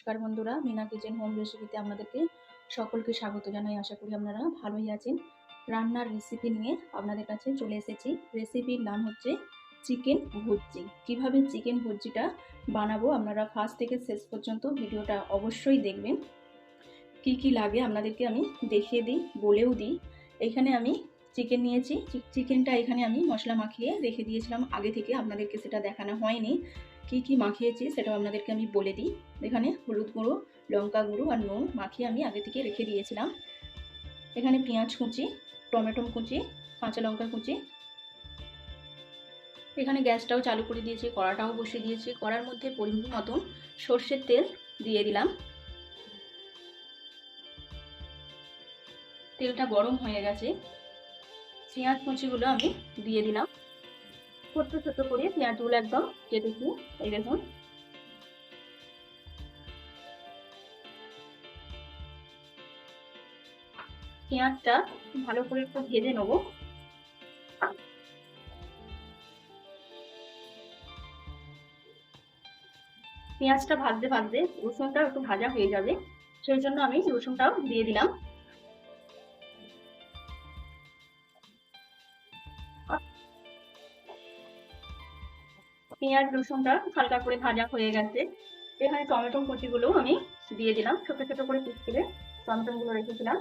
নমস্কার বন্ধুরা, Mina kitchen home রেসিপিতে আপনাদেরকে সকলকে স্বাগত জানাই। আশা করি আপনারা ভালোই আছেন। রান্নার রেসিপি নিয়ে আপনাদের কাছে চলে এসেছি। রেসিপির নাম হচ্ছে চিকেন ভুজি কীভাবে চিকেন ভুজিটা বানাবো আপনারা ফার্স্ট থেকে শেষ পর্যন্ত ভিডিওটা অবশ্যই দেখবেন। কি কি লাগে আপনাদেরকে আমি দেখিয়ে দিই, বলেও দিই। এখানে আমি চিকেন নিয়েছি। চিকেনটা এখানে আমি মশলা মাখিয়ে রেখে দিয়েছিলাম। আগে থেকে আপনাদেরকে সেটা দেখানো হয়নি। কি কি মাখিয়েছি সেটাও আপনাদেরকে আমি বলে দিই। এখানে হলুদ গুঁড়ো, লঙ্কা গুঁড়ো আর নুন মাখিয়ে আমি আগে থেকে রেখে দিয়েছিলাম। এখানে পেঁয়াজ কুচি, টমেটো কুচি, কাঁচা লঙ্কা কুচি। এখানে গ্যাসটাও চালু করে দিয়েছি, কড়াটাও বসিয়ে দিয়েছি। কড়ার মধ্যে পরিমাণ মতন সর্ষের তেল দিয়ে দিলাম। তেলটা গরম হয়ে গেছে। পেঁয়াজ কুচিগুলো আমি দিয়ে দিলাম। ছোট্ট ছোট্ট করে পেঁয়াজগুলো একদম কেটেছি এই দেখুন। পেঁয়াজটা ভালো করে একটু ভেজে নেব। পেঁয়াজটা ভাজতে ভাজতে রসুনটা একটু ভাজা হয়ে যাবে, সেই জন্য আমি রসুনটাও দিয়ে দিলাম। পেঁয়াজ, রসুনটা হালকা করে ভাজা হয়ে গেছে। এখানে টমেটো কুচিগুলো আমি দিয়ে দিলাম। ছোট ছোট করে পিস করে টমেটোগুলো রেখেছিলাম।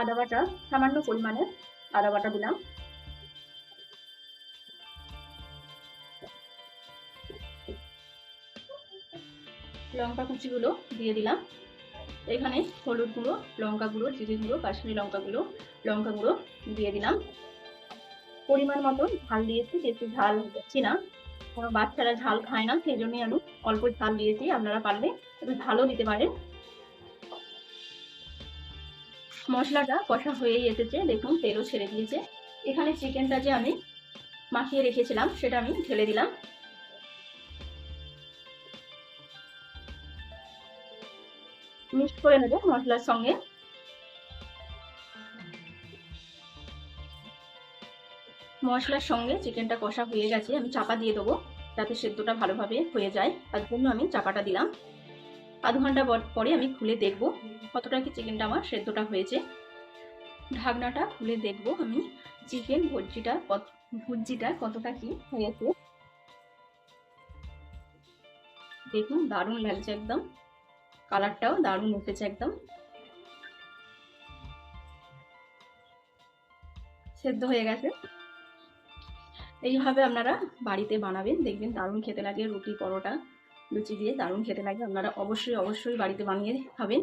আদা বাটা, সামান্য পরিমাণে আদা বাটা দিলাম। লঙ্কা কুচিগুলো দিয়ে দিলাম। এখানে হলুদ গুঁড়ো, লঙ্কা গুঁড়ো, জিরে গুঁড়ো, কাশ্মীরি লঙ্কা গুঁড়ো লঙ্কা গুঁড়ো দিয়ে দিলাম। পরিমাণ মতন ঝাল দিয়েছি, বেশি ঝাল দিচ্ছি না। কোনো বাচ্চারা ঝাল খায় না, সেই জন্যই আমি অল্প ঝাল দিয়েছি, আপনারা পারলে একটু ঝালও দিতে পারেন। মশলাটা কষা হয়েই এসেছে, দেখুন, তেলও ছেড়ে দিয়েছে। এখানে চিকেনটা যে আমি মাখিয়ে রেখেছিলাম, সেটা আমি ঢেলে দিলাম। মিক্সড করে নেব মশলার সঙ্গে। মশলার সঙ্গে চিকেনটা কষা হয়ে গেছে, আমি চাপা দিয়ে দেবো যাতে সেদ্ধটা ভালোভাবে হয়ে যায়। তার জন্য আমি চাপাটা দিলাম। আধ ঘণ্টা পরে আমি খুলে দেখব কতটা কি চিকেনটা আমার সেদ্ধটা হয়েছে। ঢাকনাটা খুলে দেখব আমি চিকেন ভুজিটা কত ভুজিটা কতটা কি হয়েছে। দেখুন, দারুণ লাগছে একদম। কালারটাও দারুণ উঠেছে একদম। সেদ্ধ হয়ে গেছে। এইভাবে আপনারা বাড়িতে বানাবেন, দেখবেন দারুণ খেতে লাগে রুটি, পরোটা, লুচি দিয়ে দারুণ খেতে লাগে। আপনারা অবশ্যই অবশ্যই বাড়িতে বানিয়ে খাবেন।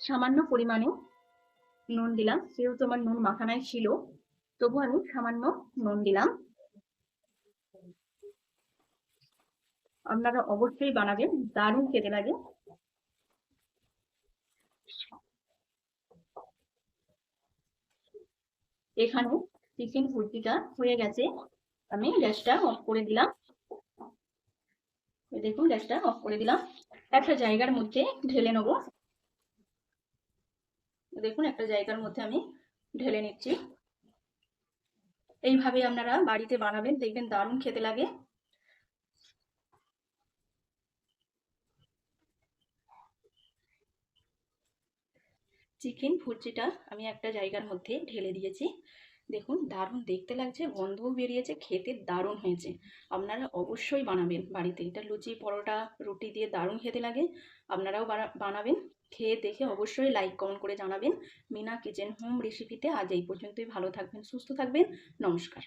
সামান্য পরিমাণে নুন দিলাম, যেহেতু আমার নুন মাখানায় ছিল, তবু আমি সামান্য নুন দিলাম। আপনারা অবশ্যই বানাবেন, দারুণ খেতে লাগে। এখানে চিকেন ফুর্তিটা হয়ে গেছে। আমি গ্যাসটা অফ করে দিলাম। দেখুন, গ্যাসটা অফ করে দিলাম। একটা জায়গার মধ্যে ঢেলে নেব। দেখুন, একটা জায়গার মধ্যে আমি ঢেলে নিচ্ছি। এইভাবে আপনারা বাড়িতে বানাবেন, দেখবেন দারুণ খেতে লাগে। চিকেন ভুজিটা আমি একটা জায়গার মধ্যে ঢেলে দিয়েছি। দেখুন, দারুণ দেখতে লাগছে, গন্ধও বেরিয়েছে, খেতে দারুণ হয়েছে। আপনারা অবশ্যই বানাবেন বাড়িতে। এটা লুচি, পরোটা, রুটি দিয়ে দারুণ খেতে লাগে। আপনারাও বানাবেন। খেয়ে দেখে অবশ্যই লাইক, কমেন্ট করে জানাবেন। মিনা কিচেন হোম রেসিপিতে আজ এই পর্যন্তই। ভালো থাকবেন, সুস্থ থাকবেন। নমস্কার।